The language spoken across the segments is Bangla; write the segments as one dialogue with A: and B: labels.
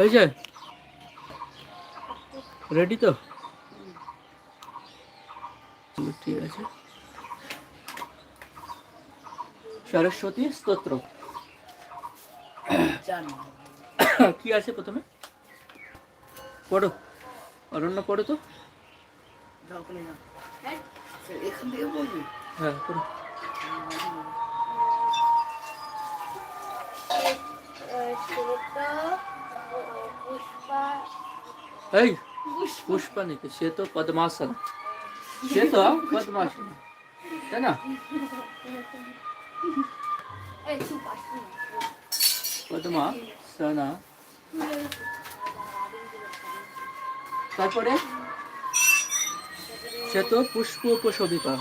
A: হয়েছে? রেডি তো? ঠিক আছে। সরস্বতী স্তোত্র। কি আছে প্রথমে? পড়ো। অরণ্য পড়ো তো।
B: বলবি
A: হ্যাঁ পড়ো। এই পুষ্পা। নাকি সে তো পদ্মাসন। সে তো পদ্মাসন তাই না? পদ্মাসনা তারপরে? সে তো পুষ্প উপশোভিতা।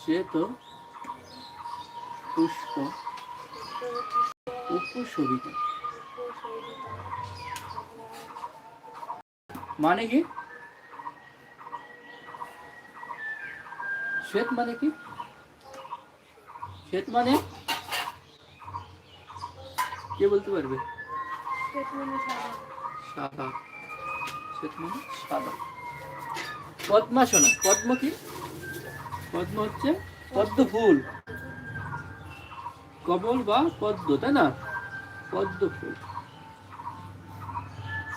A: সে তো পুষ্প উপশোভিতা। মানে কি? শ্বেত মানে কি? শ্বেত মানে? কে বলতে পারবে? সাদা। শ্বেত মানে সাদা। পদ্মাসনা পদ্ম কি? পদ্ম হচ্ছে পদ্ম ফুল। কমল বা পদ্ম তাই না? পদ্ম ফুল।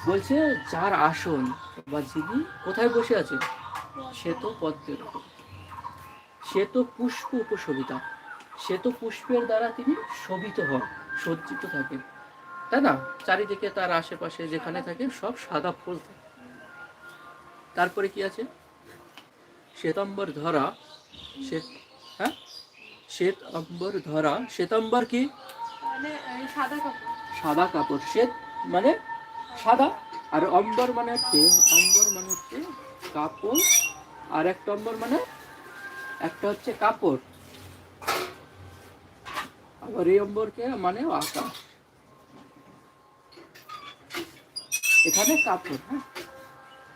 A: বলছে যার আসন। বা যিনি কোথায় বসে আছে? সে তো পদ্মের সে তো পুষ্প উপশোভিতা। সে তো পুষ্পের দ্বারা তিনি শোভিত হন সজ্জিত থাকেন। তাই না? চারিদিকে তার আশেপাশে যেখানে থাকে সব সাদা ফুল থাকে। তারপরে কি আছে? শ্বেতাম্বর ধরা শ্বেত হ্যাঁ? শ্বেত অম্বর ধরা শ্বেতাম্বর কি?
C: মানে সাদা কাপড়।
A: সাদা কাপড়। শ্বেত মানে সাদা। আর অম্বর মানে হচ্ছে, অম্বর মানে হচ্ছে কাপড়, আর একটা অম্বর মানে একটা হচ্ছে কাপড়। আবার এই অম্বরকে মানে আকাশ। এখানে কাপড় হ্যাঁ।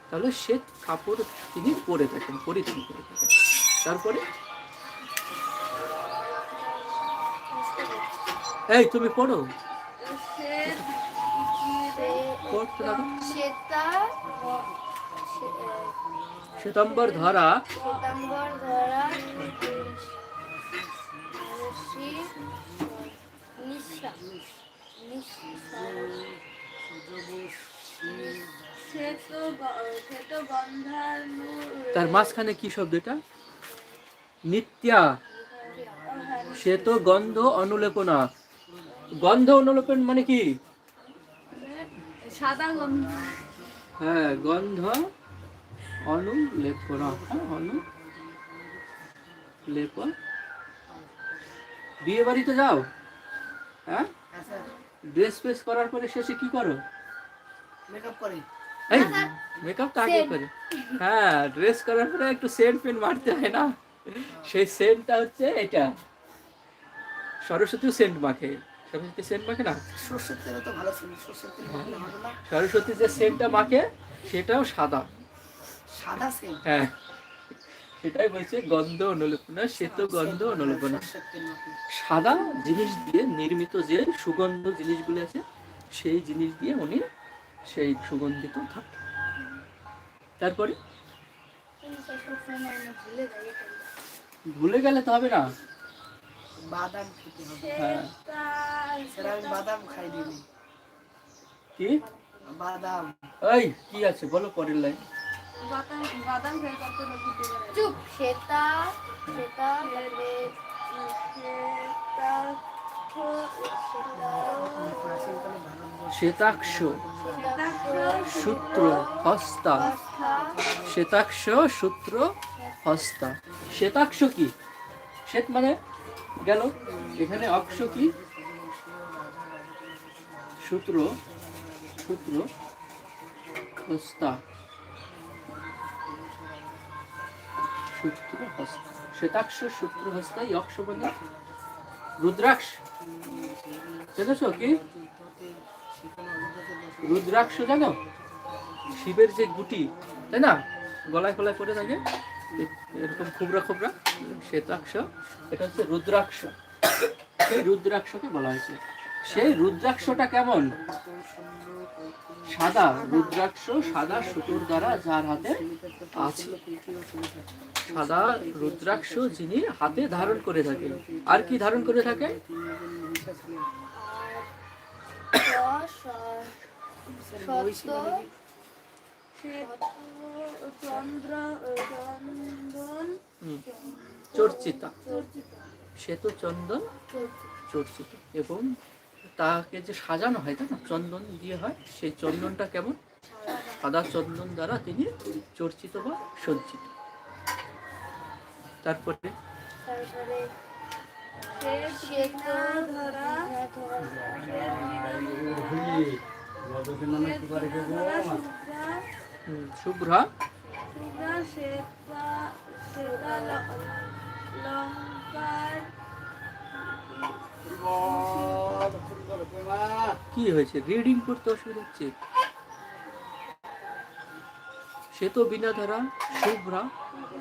A: তাহলে শ্বেত কাপড় তিনি পরে থাকেন, পরিধান করে থাকেন। তারপরে? এই তুমি পড়ো। শ্বেতাম্বর ধরা
C: শ্বেতাম্বর ধরা
A: তার মাঝখানে কি শব্দ এটা? নিত্যা। শ্বেত গন্ধ অনুলেপনা। গন্ধ অনুলেপন মানে কি?
C: সাদা গন্ধ।
A: হ্যাঁ গন্ধ অনুলেপনা হ্যাঁ, অনু লেপন। বিয়ে বাড়িতে যাও হ্যাঁ?
B: হ্যাঁ
A: ড্রেস ফ্রেস করার পরে শেষে কি করো?
B: মেকআপ করে।
A: এই মেকআপ তো আগে করে। হ্যাঁ ড্রেস করার পরে একটু সেন্ট পেন মারতে হয় না? সেই সেন্টটা হচ্ছে এটা। সরস্বতীও সেন্ট মাখে। সরস্বতী সেন্ট মাখে না? সরস্বতী যে সেন্টটা মাখে সেটাও সাদা।
B: সাদা সেল
A: হ্যাঁ। সেটাই বলছে গন্ধ অনুলেপনা শ্বেত গন্ধ অনুলেপনা। সাদা জিনিস দিয়ে নির্মিত যে সুগন্ধ জিনিসগুলো আছে সেই জিনিস দিয়ে উনি সেই সুগন্ধিত থাকে। তারপরে? ভুলে গেলে তো হবে না।
B: বাদাম খেতে হবে।
A: হ্যাঁ।
B: স্যার আমি বাদাম খাই দিইনি
A: কি?
B: বাদাম।
A: এই কি আছে বলো পরের লাইন
C: বাদাম বাদাম খেয়ে কত চুপ।
A: শ্বেতাক্ষ সূত্র হস্তা। শ্বেতাক্ষ সূত্র হস্তা। শ্বেতাক্ষ কি? শ্বেত মানে? গেল। এখানে অক্ষ কি? সূত্র সূত্র, হস্তা। সূত্র, হস্তা। শ্বেতাক্ষ, সূত্র, হস্তা, এই অক্ষ মানে রুদ্রাক্ষ। বুঝেছ কি? রুদ্রাক্ষ জানো? শিবের যে গুটি, তাই না? গলায় গলায় পড়ে থাকে। এরকম খুবরা খুবরা শ্বেতাক্ষ, এটা হচ্ছে রুদ্রাক্ষ। সেই রুদ্রাক্ষকে বলা হয়েছে। সেই রুদ্রাক্ষটা কেমন? সাদা রুদ্রাক্ষ, সাদা সুতোর দ্বারা যার হাতে আছে। সাদা রুদ্রাক্ষ যিনি হাতে ধারণ করে থাকেন। আর কি ধারণ করে থাকে?
C: সত্য চন্দ্র চন্দন
A: চর্চিতা।
C: চর্চিত
A: শ্বেত চন্দন চর্চিত। এবং তাকে যে সাজানো হয় তাই না? চন্দন দিয়ে হয় সেই চন্দনটা কেমন? সাদা চন্দন দ্বারা তিনি চর্চিত বা সজ্জিত। তারপরে?
C: তারপরে ধরা
A: শুভ্রা
C: শ্বেতা শ্বেতা লঙ্কার
A: কি হয়েছে? রিডিং করতে অসুবিধা হচ্ছে? সে তো বিনা ধারা শুভ্রা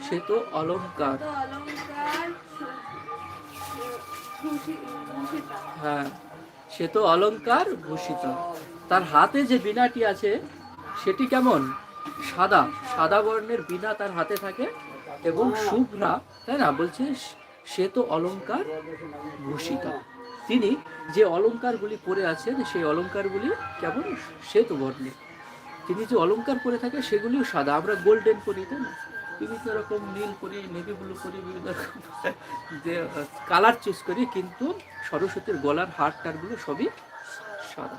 A: সে তো অলঙ্কার। হ্যাঁ সে তো অলঙ্কার ভূষিত তার হাতে যে বীণাটি আছে সেটি কেমন? সাদা সাদা বর্ণের বিনা তার হাতে থাকে এবং শুভ্রা, তাই না? বলছে, সে তো অলঙ্কার ভূষিতা। তিনি যে অলঙ্কারগুলি পরে আছেন, সেই অলঙ্কারগুলি কেমন? শ্বেত বর্ণের তিনি যে অলঙ্কার পরে থাকে, সেগুলিও সাদা। আমরা গোল্ডেন পরি, তাই না? বিভিন্ন রকম নীল করি নেভি ব্লু করি বিভিন্ন রকম কালার চুজ করি, কিন্তু সরস্বতীর গলার হার টারগুলো সবই সাদা।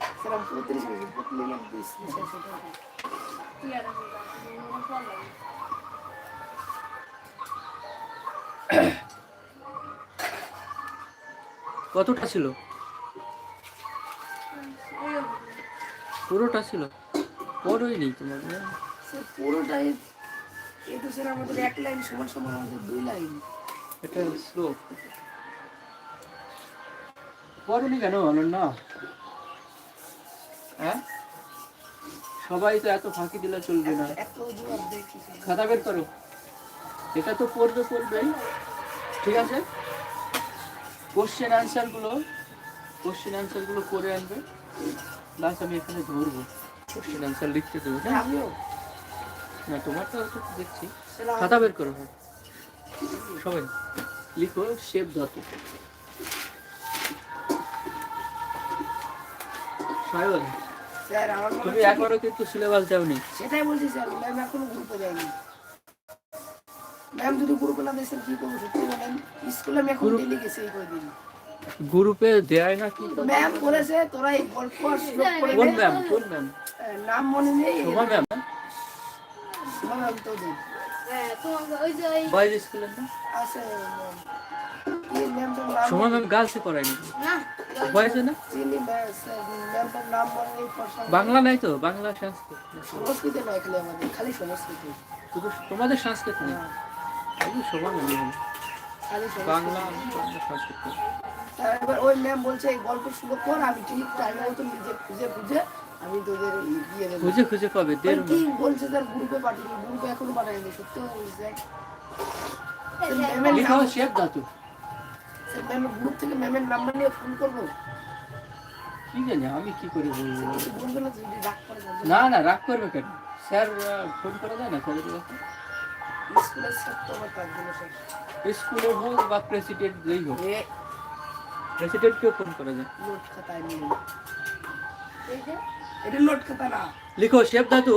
A: কতটা ছিল? পুরোটা ছিল? পড়োই নেই তোমার
B: পুরোটাই তো স্যার আমাদের এক লাইন সমান সমান আমাদের দুই লাইন।
A: এটা স্লো পড়োনি কেন অনন্যা? সবাই তো এত ফাঁকি দিলে চলবে না। খাতা বের করো। এটা তো পড়বে পড়বেই। ঠিক আছে? কোশ্চেন অ্যান্সারগুলো কোশ্চেন অ্যান্সারগুলো করে আনবে। প্লাস আমি এখানে ধরবো। কোশ্চেন অ্যান্সার লিখতে দেবো হ্যাঁ? না তোমারটা তো দেখছি। খাতা বের করো হ্যাঁ। সবাই লিখো শেপ ধাতু সায়ন তুমি একবারও কিন্তু সিলেবাস দাওনি।
B: সেটাই বলছি স্যার ম্যাম এখনও গ্রুপে যায়নি। ম্যাম যদি গ্রুপে না দেয় কি করব সত্যি বলেন স্কুলে আমি এখন ডেলি গেছি এই কয়দিন।
A: গ্রুপে দেয় না কি
B: ম্যাম বলেছে তোরা এই গল্প আর শ্লোক করে
A: কোন ম্যাম কোন ম্যাম
B: নাম মনে নেই
A: শোভা ম্যাম
B: শোভা ম্যাম তো দেন।
C: হ্যাঁ তোমাকে ওই যে ওই
A: বয়েজ স্কুলের না
B: আছে ম্যাম কি নাম
A: শোভা ম্যাম গার্লসে পড়ায়নি
C: না
A: না।
B: নেই ফর্সা
A: বাংলা নাই তো বাংলা সংস্কৃত।
B: সংস্কৃতে নয় খালি আমাদের খালি সংস্কৃত।
A: শুধু তোমাদের সংস্কৃত নেই
B: সংস্কৃত।
A: বাংলা সংস্কৃত।
B: এবার ওই ম্যাম বলছে এই গল্প শুরু কর আমি ঠিক মতো নিজে খুঁজে খুঁজে আমি তোদের ই- দিয়ে দেবো।
A: খুঁজে খুঁজে পাবে
B: কি বলছে গ্রুপে পাঠিয়ে গ্রুপে এখনও সত্যি বলছি
A: ধাতু
B: স্যার, ম্যামের গ্রুপ থেকে ম্যামের নাম্বার নিয়ে ফোন করব?
A: কি জানি আমি কি করে বলব?
B: কিছু না যদি রাগ করে
A: না না রাগ করবে কেন? স্যার ফোন করে দেয় না স্যারের কাছে?
B: স্কুলের স্যার তো আমার কাজ দিল স্যার।
A: স্কুলে হোক বা প্রেসিডেন্ট যেই হোক। প্রেসিডেন্টকেও ফোন করা যায়
B: নোট খাতায় নিয়ে এটা নোট খাতা না।
A: লিখো শেপ ধাতু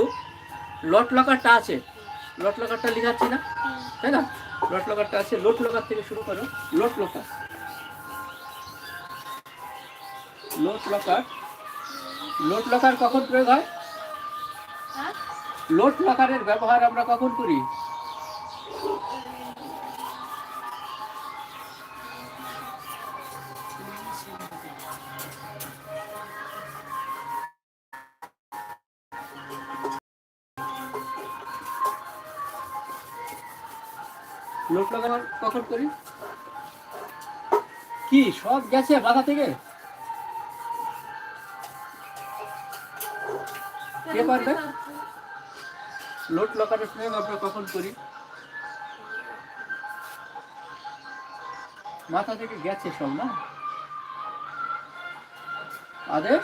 A: লট লকারটা আছে। লট লকারটা লিখাচ্ছি না? তাই না? লট লকারটা আছে লোট লকার থেকে শুরু করো লোট লকার লোট লকার। লোট লকার কখন প্রয়োগ হয়?
C: হ্যাঁ?
A: লোট লকারের ব্যবহার আমরা কখন করি? লোড লকার কখন করি? কি সব গেছে বাধা থেকে? কে পারবে লোট লাগানোর প্রয়োগ আমরা কখন করি? মাথা থেকে গেছে সব না? আদেশ?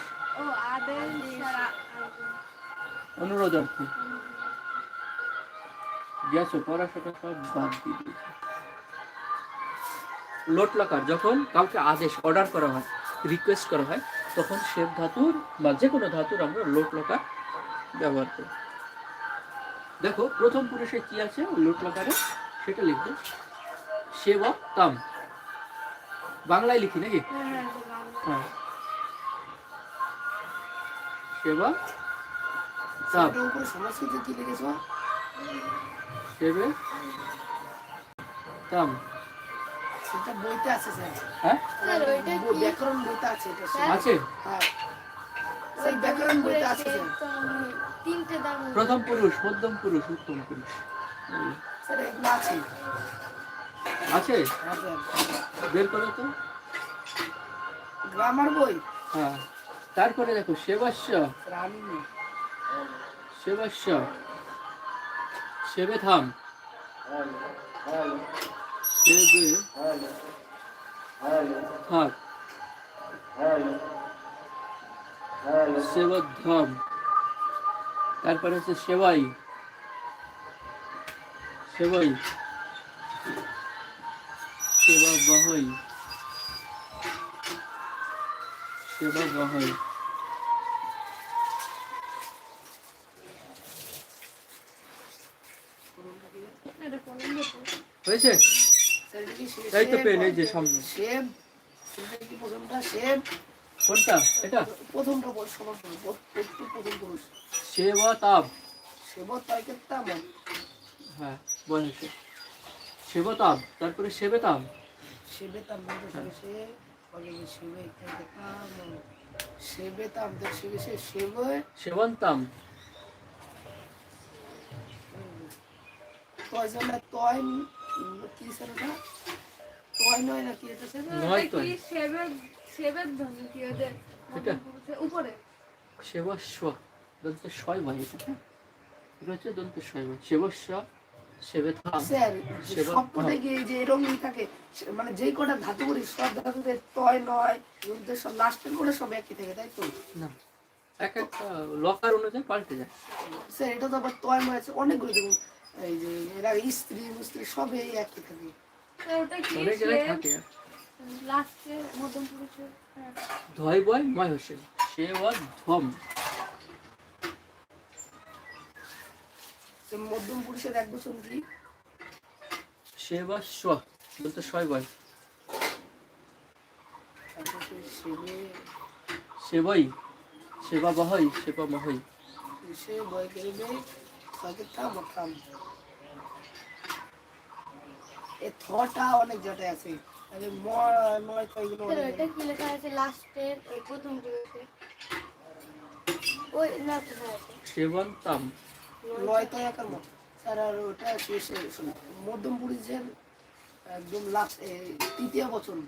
A: অনুরোধ কি। গেছো পড়াশোনা সব বাদ দিয়ে দিয়েছে। লোট লাকার যখন কাউকে আদেশ অর্ডার করা হয় রিকোয়েস্ট করা হয় তখন শ্বেত ধাতুর বা যে কোনো ধাতুর আমরা লোট লকার ব্যবহার করি। দেখো প্রথম পুরুষে কি আছে? লোট লকারে সেটা লিখবে। সেবা তাম। বাংলায় লিখি নাকি?
C: হ্যাঁ।
A: তাম।
B: কি লিখেছো
A: সেবে তাম।
B: সেটা বইতে আছে স্যার।
A: হ্যাঁ?
B: ব্যাকরণ বইতে আছে এটা
A: আছে?
B: হ্যাঁ। সেই ব্যাকরণ বইতে আছে।
C: তিনটে দাম
A: প্রথম পুরুষ মধ্যম পুরুষ উত্তম পুরুষ।
B: স্যার এগুলো আছে।
A: আছে? বের করো তো।
B: গ্রামার বই?
A: হ্যাঁ। তারপরে দেখো সেবাস্য। সেবাস্য সেবে থাম সেবে থাক সেবধাম তারপরে হচ্ছে সেবাই। সেবাই। সেবা বহই সেবা বহই? হয়েছে এই তো? পেন এই যে সামনে।
B: সেব? কি প্রথমটা সেব?
A: কোনটা? এটা?
B: প্রথমটা বল সবার বল প্রথম প্রথম পুরুষ
A: সেবা তাপ।
B: সেব তয়কে তাম
A: হ্যাঁ বয়সে সেবতাম তারপরে সেবেতাম
B: সেবে তাম বলতে স্যার সে বলে সেবে তাম সেবে তাম তো সেবে সে সেবে
A: সেবন্তাম
B: তয় জন্য তয় কি স্যার ওটা তয় নয় না এটা? স্যার
A: নয় তো।
C: কি সেবের সেবের ধ্বনি কি ওদের
A: এটা?
C: উপরে।
A: সেবস্ব দন্ত ছয় ভাই এটা? এটা হচ্ছে দন্ত ছয় ভাই সেবস্ব সেবেতাম
B: স্যার
A: সেবা-
B: সবকটাই কি যে থাকে? মানে যেই কটা ধাতু করি সব ধাতুতে তয় নয় সব লাস্টের করে সব একই থাকে তাই তো?
A: না। এক একটা লকার অনুযায়ী পাল্টে যায়।
B: স্যার এটা তো আবার তয় নয় অনেকগুলো দেখুন। এই যে এরা স্ত্রী স্ত্রী সবই একই থাকে।
C: পুরুষের হ্যাঁ।
A: ধয় বয় ময় হোসেন সেবা ধম।
B: তো মধ্যম পুরুষের এক বছর কি
A: সেবা স্ব দন্ত ছয় বয়
B: সে
A: সেবাই সেবা বহই সেবা মহই।
B: সে বয় করবে তাকে থাম থাম। এ থটা অনেক জটে আছে। আরে ময় ময় তো এগুলো
C: ওইটা কি লেখা আছে লাস্টের? ওই প্রথম ওই না তো আছে।
A: সেবন্তাম
B: নয় তো একার মত। স্যার আর ওটা শেষে মধ্যম পুরুষের একদম লাস্ট তৃতীয় বচন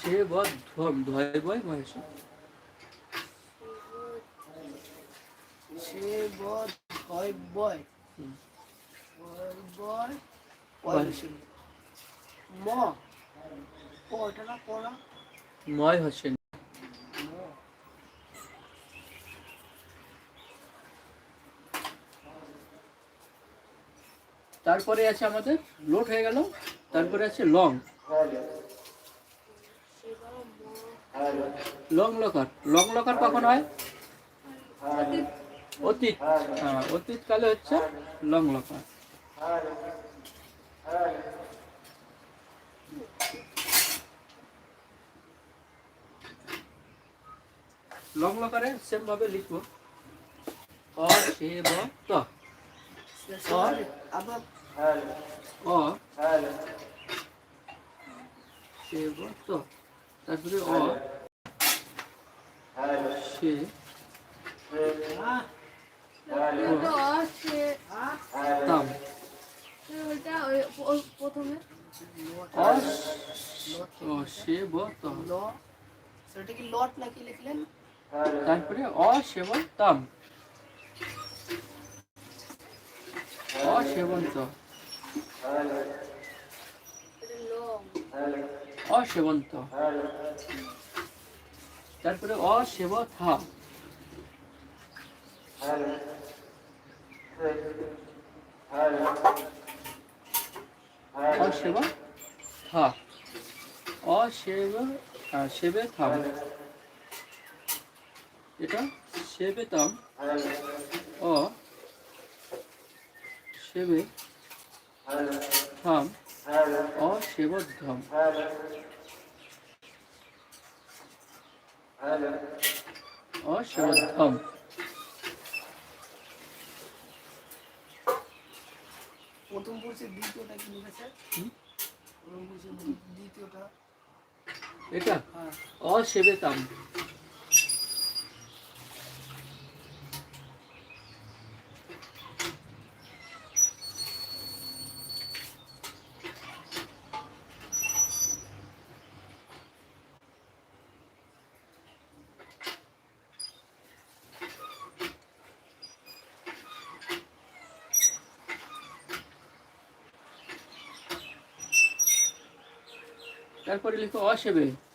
A: সেবা ধম ধয় বয় হোসেন
B: সে বয় হয় বয়। বয় বয়
A: তারপরে আছে আমাদের লোট হয়ে গেল, তারপরে আছে লং। লং লকার। লং লকার কখন হয়? অতীত। হ্যাঁ অতীত কালে হচ্ছে লং লকার। লং লকারে সেম ভাবে লিখব। অ সে ব ত অ সে ব ত তারপরে অ। সে। তাম।
C: প্রথমে
A: অস সে ব ত
B: সেটা কি লট নাকি লিখলেন?
A: তারপরে অসেবন্তম অসেবন্ত অসেবন্ত তারপরে অসেব থা। অসেব আহ, সেবে থাম। এটা সেবেতাম অ সেবে থাম অসেবদ্ধম অসেবদ্ধম
B: প্রথম পুরুষের দ্বিতীয়টা কি লিখেছে? প্রথম পুরুষের দ্বিতীয়টা।
A: এটা?
B: হ্যাঁ।
A: অসেবেতাম তারপরে লিখো
B: দ্বিতীয়